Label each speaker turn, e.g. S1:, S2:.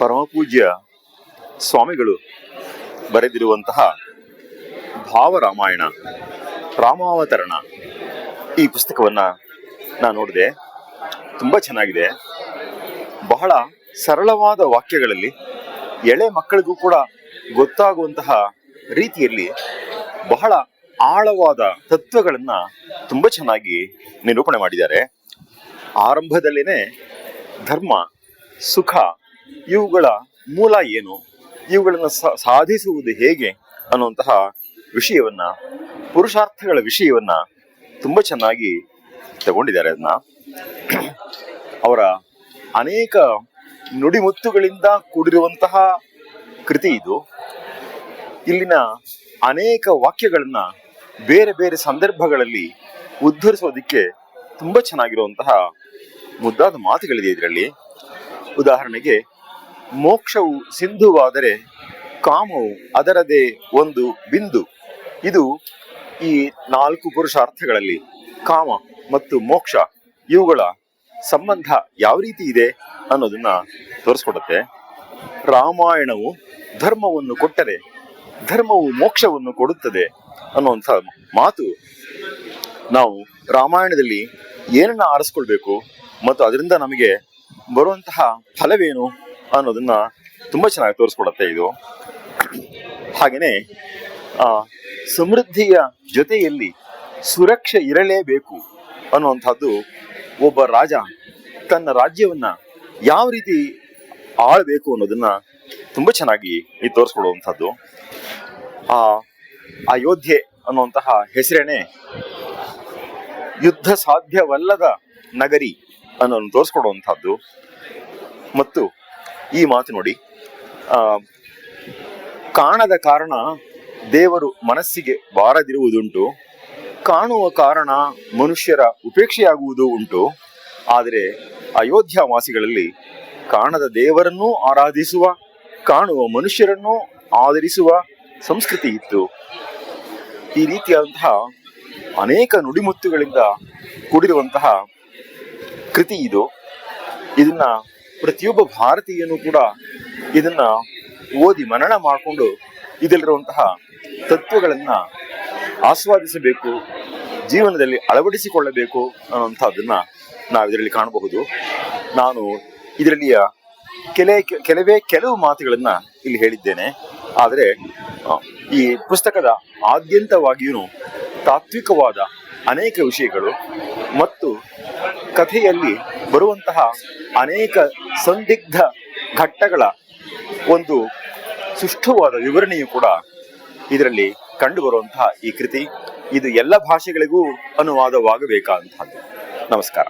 S1: ಪರಮಪೂಜ್ಯ ಸ್ವಾಮಿಗಳು ಬರೆದಿರುವಂತಹ ಭಾವರಾಮಾಯಣ, ರಾಮಾವತರಣ ಈ ಪುಸ್ತಕವನ್ನು ನಾನು ನೋಡಿದೆ. ತುಂಬ ಚೆನ್ನಾಗಿದೆ. ಬಹಳ ಸರಳವಾದ ವಾಕ್ಯಗಳಲ್ಲಿ ಎಳೆ ಮಕ್ಕಳಿಗೂ ಕೂಡ ಗೊತ್ತಾಗುವಂತಹ ರೀತಿಯಲ್ಲಿ ಬಹಳ ಆಳವಾದ ತತ್ವಗಳನ್ನು ತುಂಬ ಚೆನ್ನಾಗಿ ನಿರೂಪಣೆ ಮಾಡಿದ್ದಾರೆ. ಆರಂಭದಲ್ಲೇ ಧರ್ಮ, ಸುಖ ಇವುಗಳ ಮೂಲ ಏನು? ಇವುಗಳನ್ನು ಸಾಧಿಸುವುದು ಹೇಗೆ ಅನ್ನುವಂತಹ ವಿಷಯವನ್ನ, ಪುರುಷಾರ್ಥಗಳ ವಿಷಯವನ್ನ ತುಂಬಾ ಚೆನ್ನಾಗಿ ತಗೊಂಡಿದ್ದಾರೆ ಅದನ್ನ. ಅವರ ಅನೇಕ ನುಡಿಮುತ್ತುಗಳಿಂದ ಕೂಡಿರುವಂತಹ ಕೃತಿ ಇದು. ಇಲ್ಲಿನ ಅನೇಕ ವಾಕ್ಯಗಳನ್ನ ಬೇರೆ ಬೇರೆ ಸಂದರ್ಭಗಳಲ್ಲಿ ಉದ್ಧರಿಸೋದಿಕ್ಕೆ ತುಂಬಾ ಚೆನ್ನಾಗಿರುವಂತಹ ಮುದ್ದಾದ ಮಾತುಗಳಿದೆ ಇದರಲ್ಲಿ. ಉದಾಹರಣೆಗೆ ಮೋಕ್ಷವು ಸಿಂಧುವಾದರೆ ಕಾಮವು ಅದರದೇ ಒಂದು ಬಿಂದು. ಇದು ಈ ನಾಲ್ಕು ಪುರುಷಾರ್ಥಗಳಲ್ಲಿ ಕಾಮ ಮತ್ತು ಮೋಕ್ಷ. ಇವುಗಳ ಸಂಬಂಧ ಯಾವ ರೀತಿ ಇದೆ ಅನ್ನೋದನ್ನ ತೋರಿಸ್ಕೊಡುತ್ತೆ. ರಾಮಾಯಣವು ಧರ್ಮವನ್ನು ಕೊಟ್ಟರೆ ಧರ್ಮವು ಮೋಕ್ಷವನ್ನು ಕೊಡುತ್ತದೆ ಅನ್ನುವಂಥ ಮಾತು. ನಾವು ರಾಮಾಯಣದಲ್ಲಿ ಏನನ್ನ ಆರಿಸ್ಕೊಳ್ಬೇಕು ಮತ್ತು ಅದರಿಂದ ನಮಗೆ ಬರುವಂತಹ ಫಲವೇನು? ಅನ್ನೋದನ್ನ ತುಂಬಾ ಚೆನ್ನಾಗಿ ತೋರಿಸ್ಕೊಡತ್ತೆ ಇದು. ಹಾಗೆಯೇ ಆ, ಸಮೃದ್ಧಿಯ ಜೊತೆಯಲ್ಲಿ ಸುರಕ್ಷೆ ಇರಲೇಬೇಕು ಅನ್ನುವಂಥದ್ದು ಒಬ್ಬ ರಾಜ ತನ್ನ ರಾಜ್ಯವನ್ನ ಯಾವ ರೀತಿ ಆಳ್ಬೇಕು ಅನ್ನೋದನ್ನ ತುಂಬಾ ಚೆನ್ನಾಗಿ ಈ ತೋರಿಸ್ಕೊಡುವಂಥದ್ದು. ಆ ಅಯೋಧ್ಯೆ ಅನ್ನುವಂತಹ ಹೆಸರೇನೆ ಯುದ್ಧ ಸಾಧ್ಯವಲ್ಲದ ನಗರಿ ಅನ್ನೋದನ್ನು ತೋರಿಸ್ಕೊಡುವಂಥದ್ದು. ಮತ್ತು ಈ ಮಾತು ನೋಡಿ. ಆ, ಕಾಣದ ಕಾರಣ ದೇವರು ಮನಸ್ಸಿಗೆ ಬಾರದಿರುವುದುಂಟು ಕಾಣುವ ಕಾರಣ ಮನುಷ್ಯರ ಉಪೇಕ್ಷೆಯಾಗುವುದು ಉಂಟು. ಆದರೆ ಅಯೋಧ್ಯ ವಾಸಿಗಳಲ್ಲಿ ಕಾಣದ ದೇವರನ್ನೂ ಆರಾಧಿಸುವ ಕಾಣುವ ಮನುಷ್ಯರನ್ನೂ ಆದರಿಸುವ ಸಂಸ್ಕೃತಿ ಇತ್ತು. ಈ ರೀತಿಯಾದಂತಹ ಅನೇಕ ನುಡಿಮುತ್ತುಗಳಿಂದ ಕೂಡಿರುವಂತಹ ಕೃತಿ ಇದು. ಇದನ್ನ ಪ್ರತಿಯೊಬ್ಬ ಭಾರತೀಯನು ಕೂಡ ಇದನ್ನ ಓದಿ ಮನನ ಮಾಡಿಕೊಂಡು ಇದಲ್ಲಿರುವಂತಹ ತತ್ವಗಳನ್ನ ಆಸ್ವಾದಿಸಬೇಕು, ಜೀವನದಲ್ಲಿ ಅಳವಡಿಸಿಕೊಳ್ಳಬೇಕು ಅನ್ನುವಂಥದ್ದನ್ನ ನಾವು ಇದರಲ್ಲಿ ಕಾಣಬಹುದು. ನಾನು ಇದರಲ್ಲಿಯ ಕೆಲೆ, ಕೆಲವೇ ಕೆಲವು ಮಾತುಗಳನ್ನ ಇಲ್ಲಿ ಹೇಳಿದ್ದೇನೆ. ಆದರೆ ಈ ಪುಸ್ತಕದ ಆದ್ಯಂತವಾಗಿಯೂ ತಾತ್ವಿಕವಾದ ಅನೇಕ ವಿಷಯಗಳು ಮತ್ತು ಕಥೆಯಲ್ಲಿ ಬರುವಂತಹ ಅನೇಕ ಸಂದಿಗ್ಧ ಘಟ್ಟಗಳ ಒಂದು ಸುಷ್ಠುವಾದ ವಿವರಣೆಯು ಕೂಡ ಇದರಲ್ಲಿ ಕಂಡುಬರುವಂತಹ ಈ ಕೃತಿ. ಇದು ಎಲ್ಲ ಭಾಷೆಗಳಿಗೂ ಅನುವಾದವಾಗಬೇಕಾದಂತಹದ್ದು. ನಮಸ್ಕಾರ.